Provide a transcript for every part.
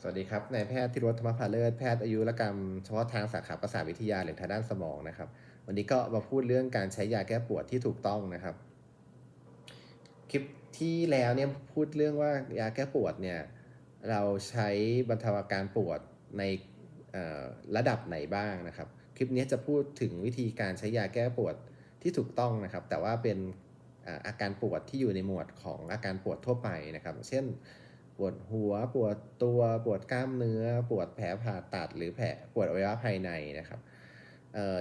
สวัสดีครับนายแพทย์ธิรวัฒน์ธรรมพาเลิศแพทย์อายุรกรรมเฉพาะทางสาขาประสาทวิทยาหรือทางด้านสมองนะครับ วันนี้ก็มาพูดเรื่องการใช้ยาแก้ปวดที่ถูกต้องนะครับ คลิปที่แล้วเนี่ยพูดเรื่องว่ายาแก้ปวดเนี่ยเราใช้บรรเทาอาการปวดในระดับไหนบ้างนะครับ คลิปนี้จะพูดถึงวิธีการใช้ยาแก้ปวดที่ถูกต้องนะครับ แต่ว่าเป็นอาการปวดที่อยู่ในหมวดของอาการปวดทั่วไปนะครับ เช่น ปวดหัว ปวดตัวปวดกล้ามเนื้อ ปวดแผลผ่าตัดหรือแผลปวดอวัยวะภายในนะครับ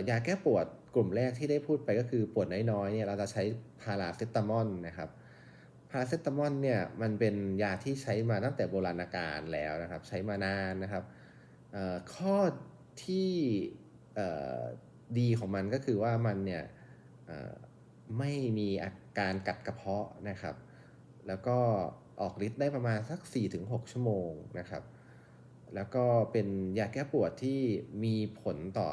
ยาแก้ปวดกลุ่มแรกที่ได้พูดไปก็คือปวดน้อยๆเนี่ยเราจะใช้พาราเซตามอลนะครับพาราเซตามอลเนี่ยมันเป็นยาที่ใช้มาตั้งแต่โบราณกาลแล้วนะครับ ใช้มานานนะครับข้อที่ดีของมันก็คือว่ามันเนี่ยไม่มีอาการกัดกระเพาะนะครับ แล้วก็ ออกฤทธิ์ได้ประมาณสัก 4-6 ชั่วโมงนะครับ แล้วก็เป็นยาแก้ปวดที่มีผลต่อ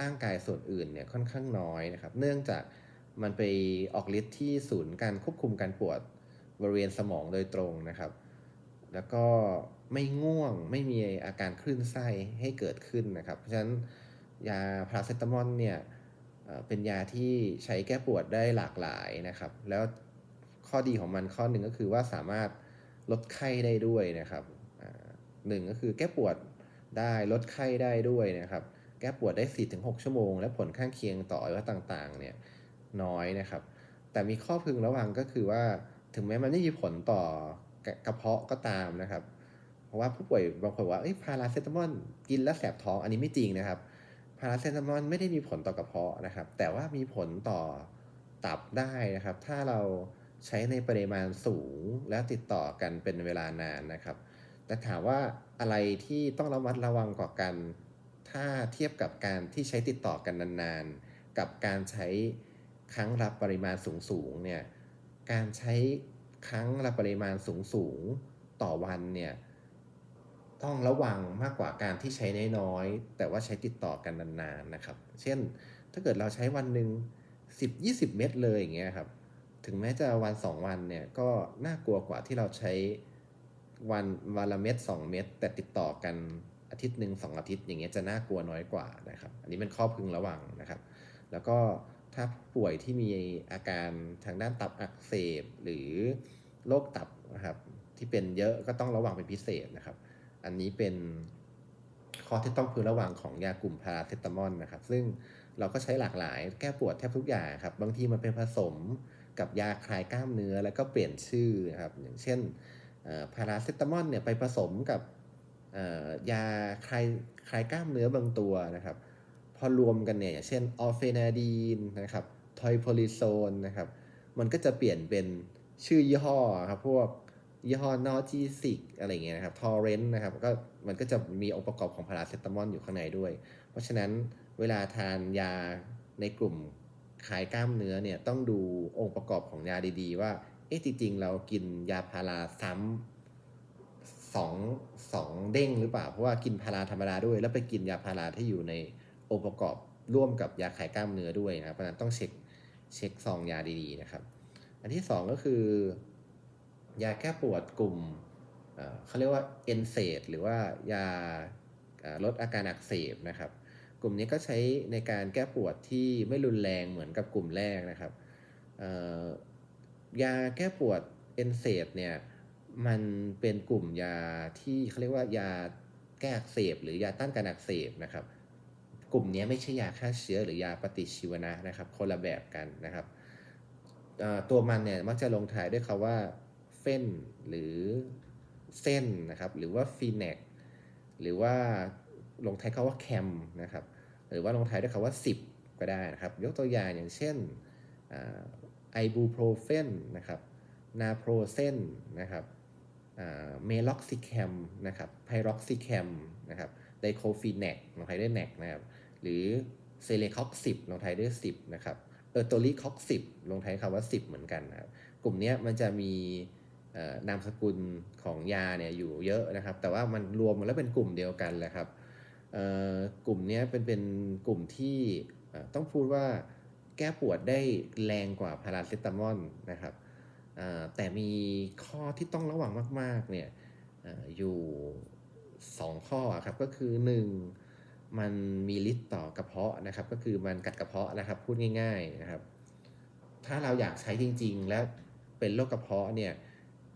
ร่างกายส่วนอื่นเนี่ยค่อนข้างน้อยนะครับ เนื่องจากมันไปออกฤทธิ์ที่ศูนย์การควบคุมการปวดบริเวณสมองโดยตรงนะครับ แล้วก็ไม่ง่วงไม่มีอาการคลื่นไส้ให้เกิดขึ้นนะครับ เพราะฉะนั้นยาพาราเซตามอลเนี่ยเอ่อเป็นยาที่ใช้แก้ปวดได้หลากหลายนะครับ แล้วข้อดีของมันข้อหนึ่งก็คือว่าสามารถ ลดไข้ได้ด้วยนะครับหนึ่งก็คือแก้ปวดได้ลดไข้ได้ด้วยนะครับ แก้ปวดได้ 4-6 ชั่วโมง และผลข้างเคียงต่ออวัยวะต่างๆเนี่ยน้อยนะครับ แต่มีข้อพึงระวังก็คือว่าถึงแม้มันไม่มีผลต่อกระเพาะก็ตามนะครับ เพราะว่าผู้ป่วยบางคนว่าเอ้ยพาราเซตามอลกินแล้วแสบท้องอันนี้ไม่จริงนะครับพาราเซตามอลไม่ได้มีผลต่อกระเพาะนะครับ แต่ว่ามีผลต่อตับได้นะครับ ถ้าเรา ใช้ในปริมาณสูงและติดต่อกันเป็นเวลานานนะครับ แต่ถามว่าอะไรที่ต้องระมัดระวังกว่ากัน ถ้าเทียบกับการที่ใช้ติดต่อกันนานๆ กับการใช้ครั้งละปริมาณสูงๆเนี่ย การใช้ครั้งละปริมาณสูงๆต่อวันเนี่ยต้องระวังมากกว่าการที่ใช้น้อยๆ แต่ว่าใช้ติดต่อกันนานๆนะครับ เช่น ถ้าเกิดเราใช้วันหนึ่ง10-20 เม็ดเลยอย่างเงี้ยครับ ถึงแม้จะวัน2วันเนี่ยก็น่ากลัวกว่าที่เราใช้วันวันละเม็ด2เม็ดแต่ติดต่อกันอาทิตย์หนึ่งสองอาทิตย์อย่างเงี้ยจะน่ากลัวน้อยกว่านะครับ อันนี้เป็นข้อพึงระวังนะครับ แล้วก็ถ้าป่วยที่มีอาการทางด้านตับอักเสบหรือโรคตับนะครับที่เป็นเยอะก็ต้องระวังเป็นพิเศษนะครับ อันนี้เป็นข้อที่ต้องพึงระวังของยากลุ่มพาราเซตามอลนะครับ ซึ่งเราก็ใช้หลากหลายแก้ปวดแทบทุกอย่างครับ บางทีมันเป็นผสม กับยาคลายกล้ามเนื้อแล้วก็เปลี่ยนชื่อนะครับอย่างเช่นพาราเซตามอลเนี่ยไปผสมกับยาคลายคลายกล้ามเนื้อบางตัวนะครับ พอรวมกันเนี่ยอย่างเช่นออเฟนาดีนนะครับทอยโพลิโซนนะครับมันก็จะเปลี่ยนเป็นชื่อยี่ห้อครับพวกยี่ห้อนอจีซิกอะไรเงี้ยนะครับทอเรนต์นะครับก็มันก็จะมีองค์ประกอบของพาราเซตามอลอยู่ข้างในด้วย เพราะฉะนั้นเวลาทานยาในกลุ่ม คลายกล้ามเนื้อเนี่ยต้องดูองค์ประกอบของยาดีๆ ว่าเอ๊ะจริงๆเรากินยาพาราซ้ำสองสองเด้งหรือเปล่าเพราะว่ากินพาราธรรมดาด้วย แล้วไปกินยาพาราที่อยู่ในองค์ประกอบร่วมกับยาคลายกล้ามเนื้อด้วยนะครับเพราะนั้นต้องเช็คเช็คซองยาดีๆนะครับ อันที่สองก็คือยาแก้ปวดกลุ่มเขาเรียกว่าเอนเซดหรือว่ายาลดอาการอักเสบนะครับ กลุ่มนี้ก็ใช้ในการแก้ปวดที่ไม่รุนแรงเหมือนกับกลุ่มแรกนะครับยาแก้ปวดเอนเซดเนี่ยมันเป็นกลุ่มยาที่เขาเรียกว่ายาแก้อักเสบ หรือยาต้านการอักเสบนะครับ กลุ่มนี้ไม่ใช่ยาฆ่าเชื้อหรือยาปฏิชีวนะนะครับคนละแบบกันนะครับตัวมันเนี่ยมักจะลงท้ายด้วยคาว่าเฟนหรือเส้นนะครับ หรือว่าฟีเนกหรือว่าลงท้ายคาว่าแคมนะครับ หรือว่าลงท้ายด้วยคาว่า 10 ก็ได้นะครับ ยกตัวอย่างอย่างเช่นไอบูโปรเฟนนะครับนาโปรเซนนะครับเมล็อกซิแคมนะครับไพร็อกซิแคมนะครับไดโคฟีแนกลงท้ายด้วยแนกนะครับ หรือเซเลคอก10ลงท้ายด้วย10นะครับเออร์โตลีคอก10ลงท้ายคำว่า10เหมือนกันนะครับ กลุ่มนี้มันจะมีนามสกุลของยาเนี่ยอยู่เยอะนะครับ แต่ว่ามันรวมแล้วเป็นกลุ่มเดียวกันแหละครับ กลุ่มนี้เป็นเป็นกลุ่มที่ต้องพูดว่าแก้ปวดได้แรงกว่าพาราเซตามอลนะครับแต่มีข้อที่ต้องระวังมาก ๆ เนี่ยอยู่ 2 ข้อครับก็คือ 1 มันมีฤทธิ์ต่อกระเพาะนะครับ ก็คือมันกัดกระเพาะนะครับพูดง่าย ๆนะครับ ถ้าเราอยากใช้จริง ๆ แล้วเป็นโรคกระเพาะเนี่ย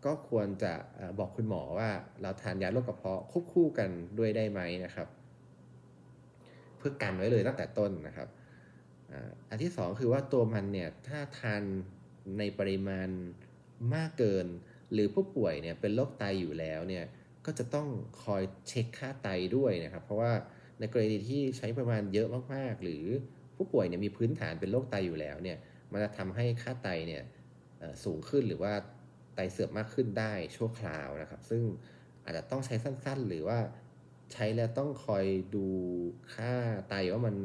ก็ควรจะบอกคุณหมอว่าเราทานยาโรคกระเพาะควบคู่กันด้วยได้ไหมนะครับ พื่อกันไว้เลยตั้งแต่ต้นนะครับอันที่สองคือว่าตัวมันเนี่ยถ้าทานในปริมาณมากเกิน หรือผู้ป่วยเนี่ยเป็นโรคไตอยู่แล้วเนี่ยก็จะต้องคอยเช็คค่าไตด้วยนะครับ เพราะว่าในกรณีที่ใช้ปริมาณเยอะมากๆ หรือผู้ป่วยเนี่ยมีพื้นฐานเป็นโรคไตอยู่แล้วเนี่ยมันจะทำให้ค่าไตเนี่ยสูงขึ้นหรือว่าไตเสื่อมมากขึ้นได้ชั่วคราวนะครับ ซึ่งอาจจะต้องใช้สั้นๆ หรือว่า ใช้แล้วต้องคอยดูค่าไตว่ามัน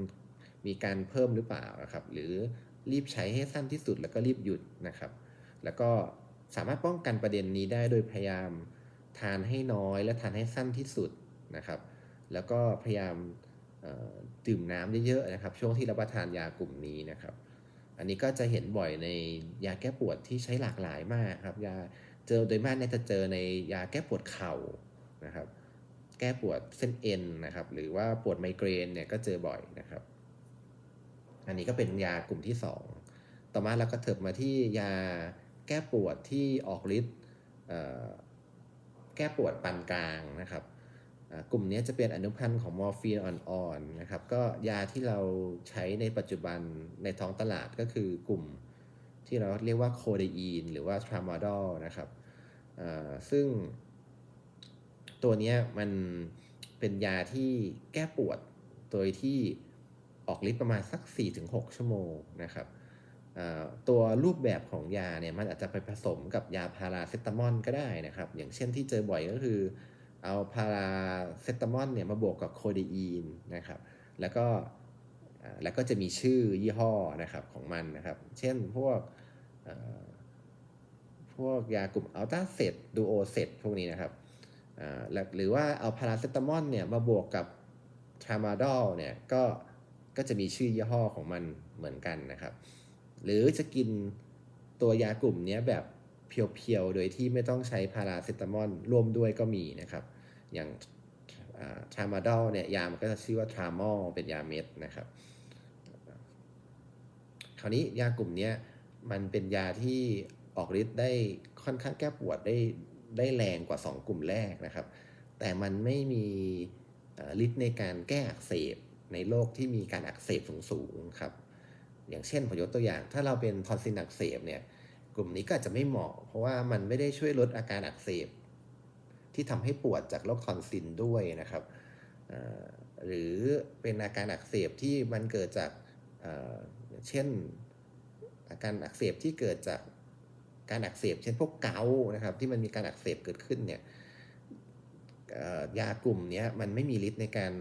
มีการเพิ่มหรือเปล่านะครับ หรือรีบใช้ให้สั้นที่สุดแล้วก็รีบหยุดนะครับ แล้วก็สามารถป้องกันประเด็นนี้ได้โดยพยายามทานให้น้อยและทานให้สั้นที่สุดนะครับ แล้วก็พยายามดื่มน้ำเยอะๆนะครับ ช่วงที่รับประทานยากลุ่มนี้นะครับ อันนี้ก็จะเห็นบ่อยในยาแก้ปวดที่ใช้หลากหลายมากครับยาเจอโดยมากเนี่ยจะเจอในยาแก้ปวดเข่านะครับ ก้ปวดเส้นเอ็นนะครับ หรือว่าปวดไมเกรนเนี่ยก็เจอบ่อยนะครับ อันนี้ก็เป็นยากลุ่มที่ 2 ต่อมาเราก็เถิบมาที่ยาแก้ปวดที่ออกฤทธิ์แก้ปวดปานกลางนะครับกลุ่มนี้จะเป็นอนุพันธ์ของมอร์ฟีนอ่อนๆนะครับ ก็ยาที่เราใช้ในปัจจุบันในท้องตลาดก็คือกลุ่มที่เราเรียกว่าโคเดอีนหรือว่าทรามาดอลนะครับซึ่ง ตัวนี้มันเป็นยาที่แก้ปวดโดยที่ออกฤทธิ์ประมาณสัก 4-6 ชั่วโมงนะครับตัวรูปแบบของยาเนี่ยมันอาจจะไปผสมกับยาพาราเซตามอลก็ได้นะครับ อย่างเช่นที่เจอบ่อยก็คือ เอาพาราเซตามอลเนี่ยมาบวกกับโคเดอีนนะครับ แล้วก็แล้วก็จะมีชื่อยี่ห้อนะครับของมันนะครับ เช่นพวกพวกยากลุ่มอัลตราเซตดูโอเซตพวกนี้นะครับ หรือว่าเอาพาราเซตามอลเนี่ยมาบวกกับทรามาดอลเนี่ยก็ก็จะมีชื่อยี่ห้อของมันเหมือนกันนะครับ หรือจะกินตัวยากลุ่มนี้แบบเพียวๆ โดยที่ไม่ต้องใช้พาราเซตามอลร่วมด้วยก็มีนะครับ อย่างทรามาดอลเนี่ยยามันก็จะชื่อว่าทรามอลเป็นยาเม็ดนะครับ คราวนี้ยากลุ่มนี้มันเป็นยาที่ออกฤทธิ์ได้ค่อนข้างแก้ปวดได้ ได้แรงกว่า 2 กลุ่มแรกนะครับ แต่มันไม่มีฤทธิ์ในการแก้อักเสบในโรคที่มีการอักเสบสูงๆครับ อย่างเช่นผมยกตัวอย่าง ถ้าเราเป็นทอนซิลอักเสบเนี่ยกลุ่มนี้ก็อาจจะไม่เหมาะ เพราะว่ามันไม่ได้ช่วยลดอาการอักเสบ ที่ทำให้ปวดจากโรคทอนซิลด้วยนะครับหรือเป็นอาการอักเสบที่มันเกิดจากเช่น อาการอักเสบที่เกิดจาก การอักเสบ เช่นพวกเกานะครับที่มันมีการอักเสบเกิดขึ้นเนี่ยยากลุ่มนี้มันไม่มีฤทธิ์ในการ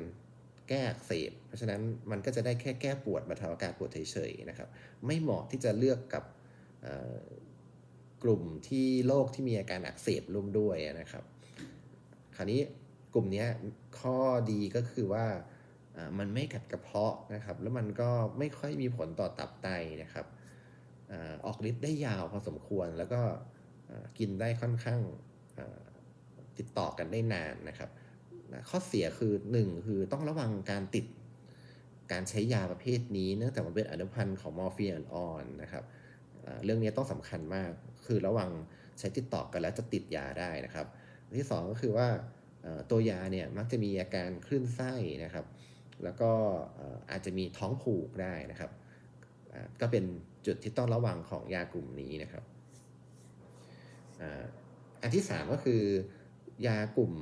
แก้อักเสบ เพราะฉะนั้นมันก็จะได้แค่แก้ปวดบรรเทาอาการปวดเฉยๆนะครับ ไม่เหมาะที่จะเลือกกับกลุ่มที่โรคที่มีอาการอักเสบร่วมด้วยนะครับ คราวนี้กลุ่มนี้ข้อดีก็คือว่าอ่ามันไม่กัดกระเพาะนะครับ แล้วมันก็ไม่ค่อยมีผลต่อตับไตนะครับ ออกฤทธิ์ได้ยาวพอสมควร แล้วก็กินได้ค่อนข้างติดต่อกันได้นานนะครับ ข้อเสียคือหนึ่งคือต้องระวังการติดการใช้ยาประเภทนี้เนื่องจากมันเป็นอนุพันธ์ของมอร์ฟีนอ่อนนะครับเรื่องนี้ต้องสำคัญมากคือระวังใช้ติดต่อกันแล้วจะติดยาได้นะครับ ที่สองก็คือว่าตัวยาเนี่ยมักจะมีอาการคลื่นไส้นะครับ แล้วก็อาจจะมีท้องผูกได้นะครับ ก็เป็นจุดที่ต้องระวังของยากลุ่มนี้นะครับอันที่สามก็คือยากลุ่ม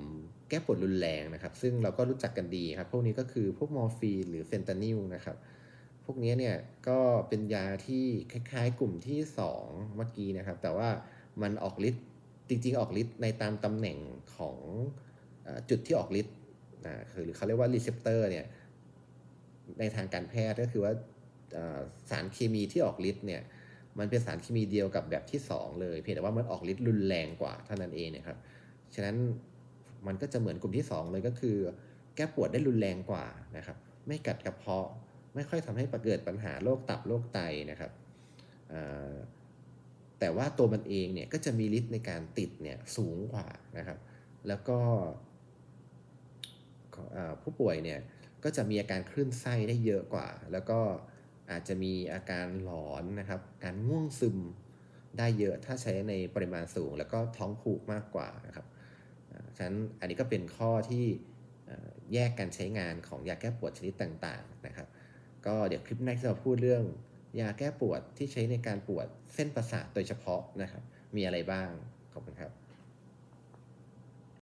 แก้ปวดรุนแรงนะครับ ซึ่งเราก็รู้จักกันดีครับ พวกนี้ก็คือพวกมอร์ฟีนหรือเฟนตานิลนะครับ พวกนี้เนี่ยก็เป็นยาที่คล้ายๆ กลุ่มที่ 2 เมื่อกี้นะครับ แต่ว่ามันออกฤทธิ์จริง ๆ ออกฤทธิ์ในตามตำแหน่งของอจุดที่ออกฤทธิ์นะคือหรือเขาเรียกว่ารีเซพเตอร์เนี่ยในทางการแพทย์ก็คือว่า สารเคมีที่ออกฤทธิ์เนี่ยมันเป็นสารเคมีเดียวกับแบบที่ 2 เลย เพียงแต่ว่ามันออกฤทธิ์รุนแรงกว่าเท่านั้นเองนะครับ ฉะนั้นมันก็จะเหมือนกลุ่มที่ 2 เลยก็คือ แก้ปวดได้รุนแรงกว่านะครับ ไม่กัดกระเพาะ ไม่ค่อยทำให้เกิดปัญหาโรคตับโรคไตนะครับแต่ว่าตัวมันเองเนี่ยก็จะมีฤทธิ์ในการติดเนี่ยสูงกว่านะครับ แล้วก็ผู้ป่วยเนี่ยก็จะมีอาการคลื่นไส้ได้เยอะกว่า แล้วก็ อาจจะมีอาการหลอนนะครับ การง่วงซึมได้เยอะถ้าใช้ในปริมาณสูง แล้วก็ท้องผูกมากกว่านะครับฉะนั้นอันนี้ก็เป็นข้อที่แยกการใช้งานของยาแก้ปวดชนิดต่างๆนะครับ ก็เดี๋ยวคลิปหน้าจะมาพูดเรื่องยาแก้ปวดที่ใช้ในการปวดเส้นประสาทโดยเฉพาะนะครับ มีอะไรบ้าง ขอบคุณครับ